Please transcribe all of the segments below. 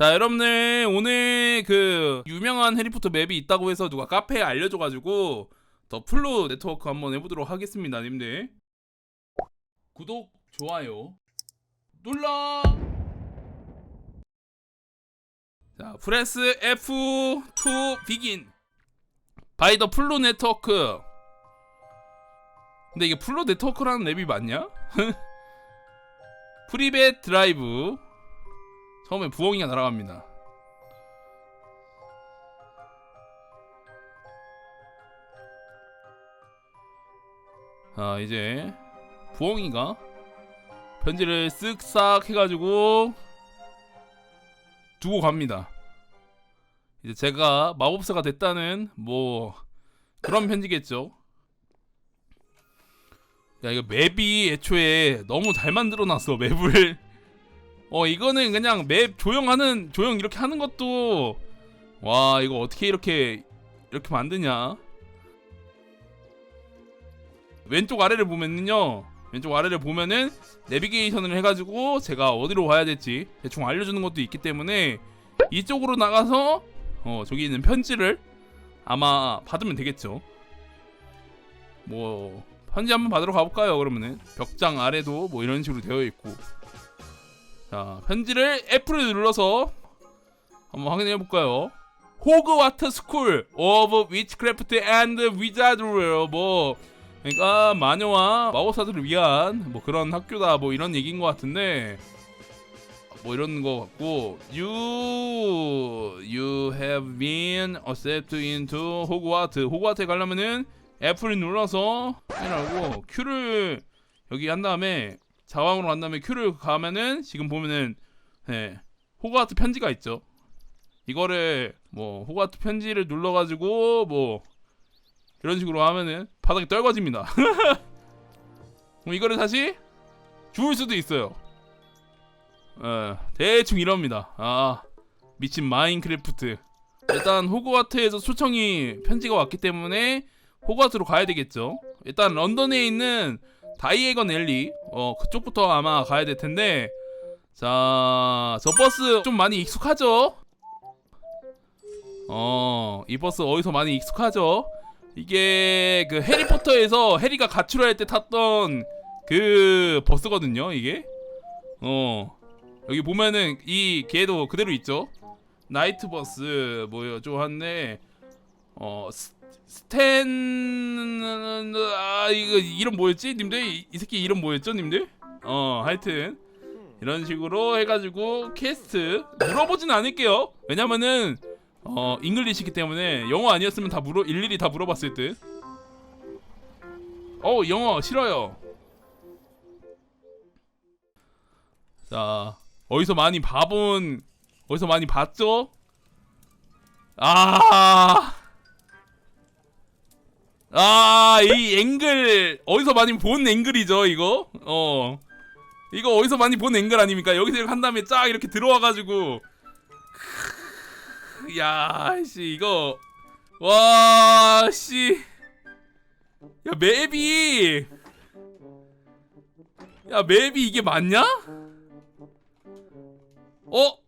자 여러분들 오늘 그 유명한 해리포터 맵이 있다고 해서 누가 카페에 알려줘가지고 더 플로 네트워크 한번 해보도록 하겠습니다 님들. 구독 좋아요 눌러! 자 프레스 F2 비긴. 바이 더 플로 네트워크. 근데 이게 플로 네트워크라는 앱이 맞냐? 프리벳 드라이브 처음에 부엉이가 날아갑니다. 아 이제 부엉이가 편지를 쓱싹 해가지고 두고 갑니다. 이제 제가 마법사가 됐다는 뭐 그런 편지겠죠. 야 이거 맵이 애초에 너무 잘 만들어놨어 맵을. 어 이거는 그냥 맵 조형하는 조형 이렇게 하는 것도 와 이거 어떻게 이렇게 이렇게 만드냐? 왼쪽 아래를 보면은요 왼쪽 아래를 보면은 내비게이션을 해가지고 제가 어디로 가야 될지 대충 알려주는 것도 있기 때문에 이쪽으로 나가서 어 저기 있는 편지를 아마 받으면 되겠죠. 뭐 편지 한번 받으러 가볼까요? 그러면은 벽장 아래도 뭐 이런 식으로 되어 있고 자, 편지를 F를 눌러서 한번 확인해 볼까요? 호그와트 스쿨 오브 위치크래프트 앤드 위자드로 뭐 그러니까 마녀와 마법사들을 위한 뭐 그런 학교다 뭐 이런 얘기인 것 같은데 뭐 이런 거 같고 you you have been accepted into 호그와트 호그와트에 가려면은 F를 눌러서 이라고 Q를 여기 한 다음에 자왕으로 간 다음에 Q를 가면은 지금 보면은 네, 호그와트 편지가 있죠. 이거를 뭐 호그와트 편지를 눌러가지고 뭐 이런 식으로 하면은 바닥이 떨궈집니다. 그럼 이거를 다시 주울 수도 있어요. 어, 대충 이럽니다. 아 미친 마인크래프트. 일단 호그와트에서 초청이 편지가 왔기 때문에 호그와트로 가야 되겠죠. 일단 런던에 있는 다이에건 엘리 어 그쪽부터 아마 가야 될 텐데 자 저 버스 좀 많이 익숙하죠? 어 이 버스 어디서 많이 익숙하죠? 이게 그 해리포터에서 해리가 가출할 때 탔던 그 버스거든요 이게 어 여기 보면은 이 걔도 그대로 있죠 나이트 버스 좀 한데 어 스, 스탠 아 이거 이름 뭐였지 님들 이, 이 새끼 이름 뭐였죠 님들 어 하여튼 이런 식으로 해가지고 퀘스트 물어보진 않을게요 왜냐면은 어 잉글리시기 때문에 영어 아니었으면 다 물어 일일이 다 물어봤을 듯. 어 영어 싫어요. 자 어디서 많이 봐본 어디서 많이 봤죠? 아. 아, 이 앵글 어디서 많이 본 앵글이죠, 이거? 어. 이거 어디서 많이 본 앵글 아닙니까? 여기서 이렇게 한 다음에 쫙 이렇게 들어와 가지고 야, 씨 이거 와, 씨. 야, 맵이 야, 맵이 이게 맞냐? 어?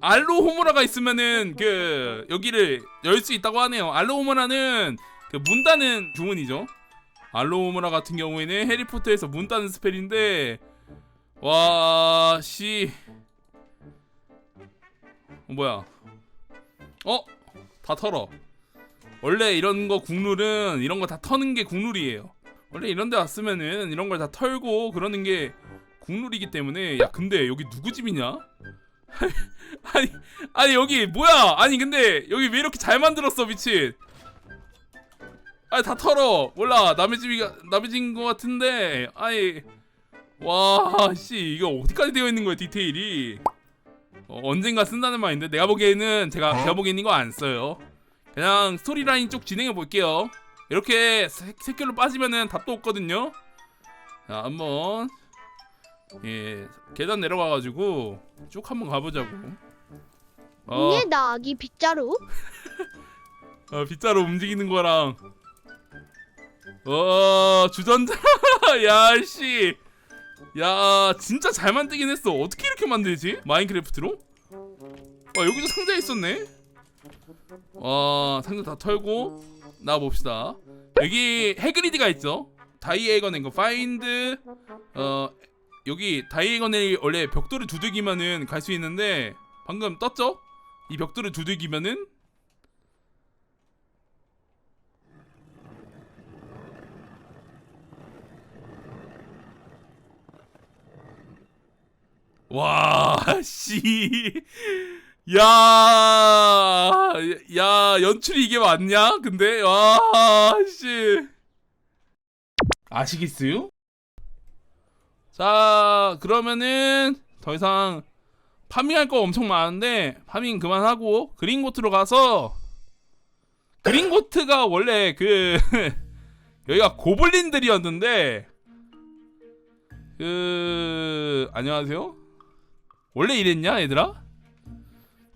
알로 호무라가 있으면은 그 여기를 열 수 있다고 하네요. 알로 호무라는 그 문 닫는 주문이죠. 알로 호무라 같은 경우에는 해리포터에서 문 닫는 스펠인데 와, 씨. 어, 뭐야? 어? 다 털어. 원래 이런 거 국룰은 이런 거 다 터는 게 국룰이에요. 원래 이런 데 왔으면은 이런 걸 다 털고 그러는 게 국룰이기 때문에 야 근데 여기 누구 집이냐? 아니 아니 여기 뭐야? 아니 근데 여기 왜 이렇게 잘 만들었어 미친? 아니 다 털어. 몰라 남의 집이가 남의 집인 것 같은데 아니 와씨 이거 어디까지 되어 있는 거야 디테일이? 어, 언젠가 쓴다는 말인데 내가 보기에는 제가 제가 보기에는 이거 안 써요. 그냥 스토리라인 쪽 진행해 볼게요. 이렇게 세, 킬로 빠지면은 답도 없거든요. 자 한번 예 계단 내려가가지고 쭉 한번 가보자고. 어, 이게 나 아기 빗자루? 어 빗자루 움직이는 거랑 어 주전자 야씨 야 진짜 잘 만들긴 했어 어떻게 이렇게 만들지 마인크래프트로 와 여기도 상자 있었네. 와 상자 다 털고 나와 봅시다. 여기 해그리드가 있죠. 다이에건 앤 거 파인드 어 여기 다이에건에 원래 벽돌을 두들기면은 갈 수 있는데 방금 떴죠? 이 벽돌을 두들기면은 와, 씨. 야, 야, 연출이 이게 맞냐? 근데, 와, 씨. 아시겠어요? 자, 그러면은, 더 이상, 파밍할 거 엄청 많은데, 파밍 그만하고, 그린고트로 가서, 그린고트가 원래 그, 여기가 고블린들이었는데, 그, 안녕하세요? 원래 이랬냐 얘들아?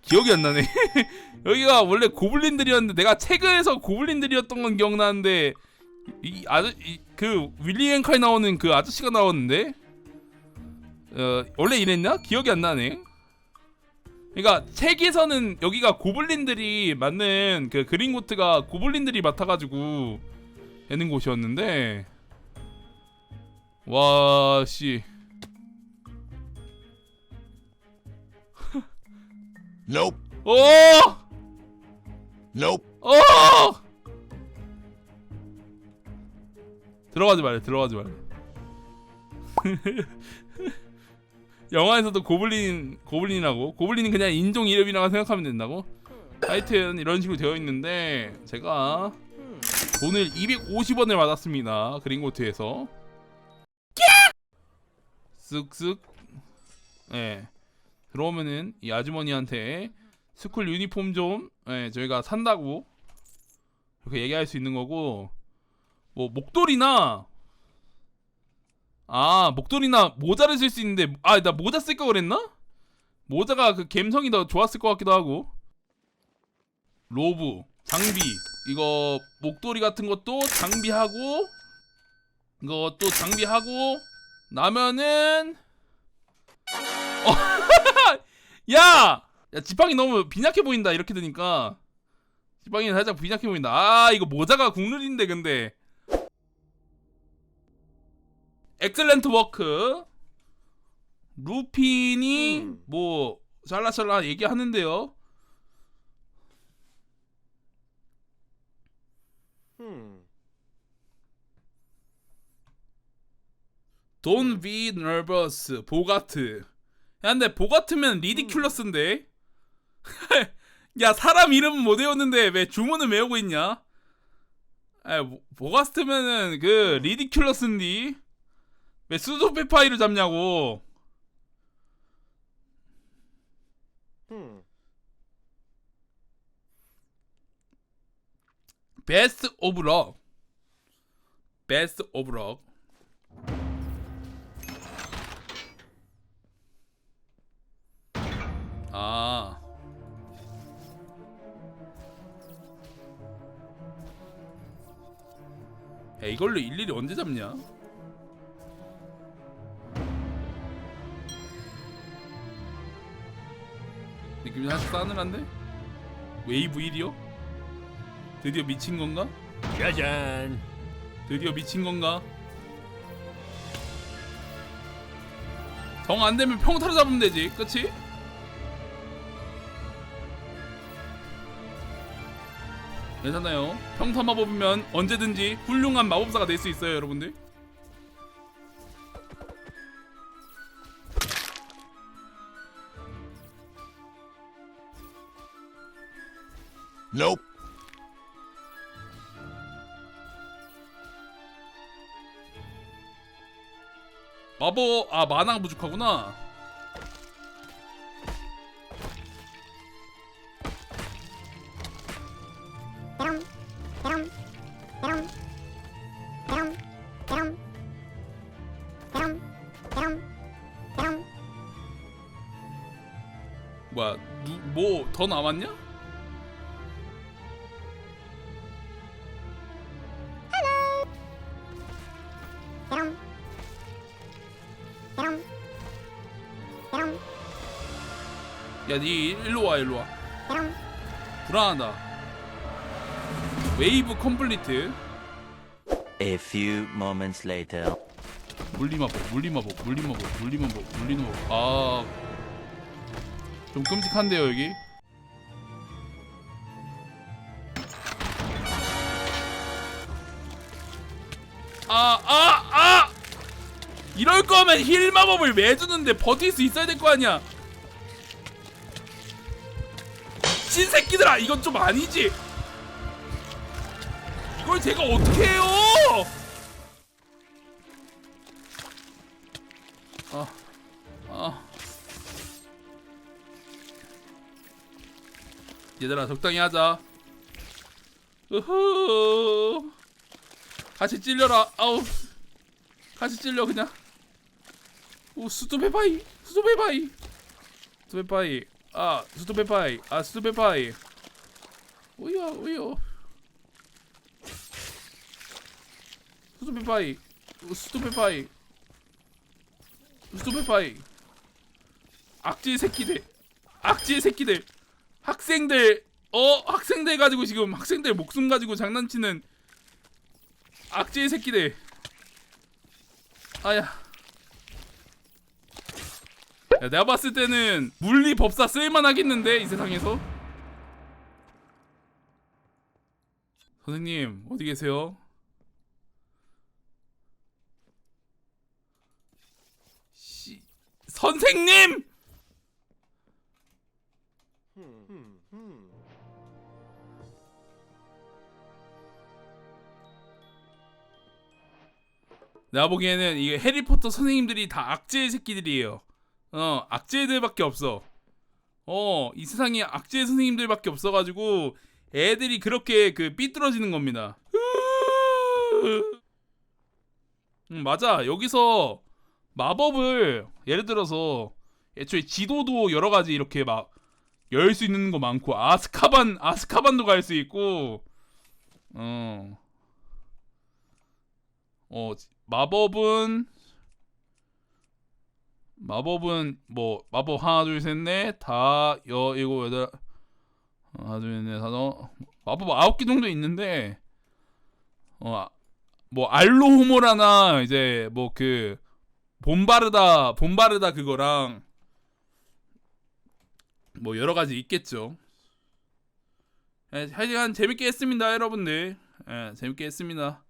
기억이 안 나네. 여기가 원래 고블린들이었는데 내가 책에서 고블린들이었던 건 기억나는데 이 아저 그 윌리 앤칼 나오는 그 아저씨가 나왔는데 어 원래 이랬냐? 기억이 안 나네. 그러니까 책에서는 여기가 고블린들이 맞는 그 그린고트가 고블린들이 맡아가지고 되는 곳이었는데 와 씨. Nope. 오! Nope. 어! 들어가지 말래, 들어가지 말래. 영화에서도 고블린, 고블린이라고? 고블린은 그냥 인종 이름이라고 생각하면 된다고? 하여튼 이런 식으로 되어 있는데 제가 돈을 250원을 받았습니다. 그린고트에서. 쓱쓱. 예. 들어오면은 이 아주머니한테 스쿨 유니폼 좀 예, 저희가 산다고 이렇게 얘기할 수 있는 거고 뭐 목도리나 아 목도리나 모자를 쓸 수 있는데 아 나 모자 쓸 거 그랬나? 모자가 그 감성이 더 좋았을 것 같기도 하고 로브 장비 이거 목도리 같은 것도 장비하고 이거 또 장비하고 나면은 야! 야 지팡이 너무 빈약해 보인다 이렇게 되니까. 지팡이 살짝 빈약해 보인다. 아 이거 모자가 국룰인데 근데. 엑셀렌트 워크 루핀이 음. 뭐 샬라샬라 얘기하는데요. Hmm. Don't be nervous. 보가트. 야 근데 보가트면 리디큘러스인데 야 사람 이름은 못 외웠는데 왜 주문을 외우고 있냐? 아 보- 보가스트면은 그 리디큘러스인디? 왜 수도페파이를 잡냐고. 베스트 오브 럭 베스트 오브 럭 아. 야, 이걸로 일일이 언제 잡냐? 느낌이 살짝 싸늘한데? 웨이브 1이요? 드디어 미친 건가? 짜잔. 드디어 미친 건가? 정 안 되면 평타로 잡으면 되지, 그치? 괜찮아요. 평타 마법이면 언제든지 훌륭한 마법사가 될 수 있어요, 여러분들. Nope. 마법 아 만화가 부족하구나. 뭐야, 뭐 더 남았냐? 야 야니 일로 와 일로 와. 불안하다. 웨이브 컴플리트. A few moments later. 물리마법 물리마법 물리마법 물리마법 물리마법 아 좀 끔찍한데요 여기 아 아, 아! 이럴 거면 힐 마법을 왜 주는데 버틸 수 있어야 될 거 아니야 신새끼들아 이건 좀 아니지 이걸 제가 어떻게 해요 아, 아. 얘들아 적당히 하자. 으흐. 같이 찔려라. 아우. 같이 찔려 그냥. 오 수도페파이. 수도페파이. 수도페파이. 아 수도페파이. 아 수도페파이. 오야 오야. 수도페파이. 수도페파이. 수도페파이 악질 새끼들 악질 새끼들 학생들 어 학생들 가지고 지금 학생들 목숨 가지고 장난치는 악질 새끼들 아야 야, 내가 봤을 때는 물리 법사 쓸만하겠는데 이 세상에서 선생님 어디 계세요? 씨 선생님! 내가 보기에는 이게 해리포터 선생님들이 다 악질 새끼들이에요. 어, 악질들밖에 없어. 어, 이 세상에 악질 선생님들밖에 없어가지고 애들이 그렇게 그 삐뚤어지는 겁니다. 음, 맞아. 여기서 마법을 예를 들어서 애초에 지도도 여러 가지 이렇게 막 열 수 있는 거 많고 아스카반 아스카반도 갈 수 있고 어. 어 마법은 마법은 뭐 마법 하나 둘 셋 넷 다 여 일곱 여덟 하나 둘셋넷 다섯 마법 아홉 개 정도 있는데 어 뭐 알로호모라나 이제 뭐 그 봄바르다 봄바르다 그거랑 뭐 여러 가지 있겠죠. 예, 하여간 재밌게 했습니다, 여러분들. 예, 재밌게 했습니다.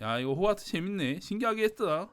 야, 이거 호아트 재밌네. 신기하게 했다.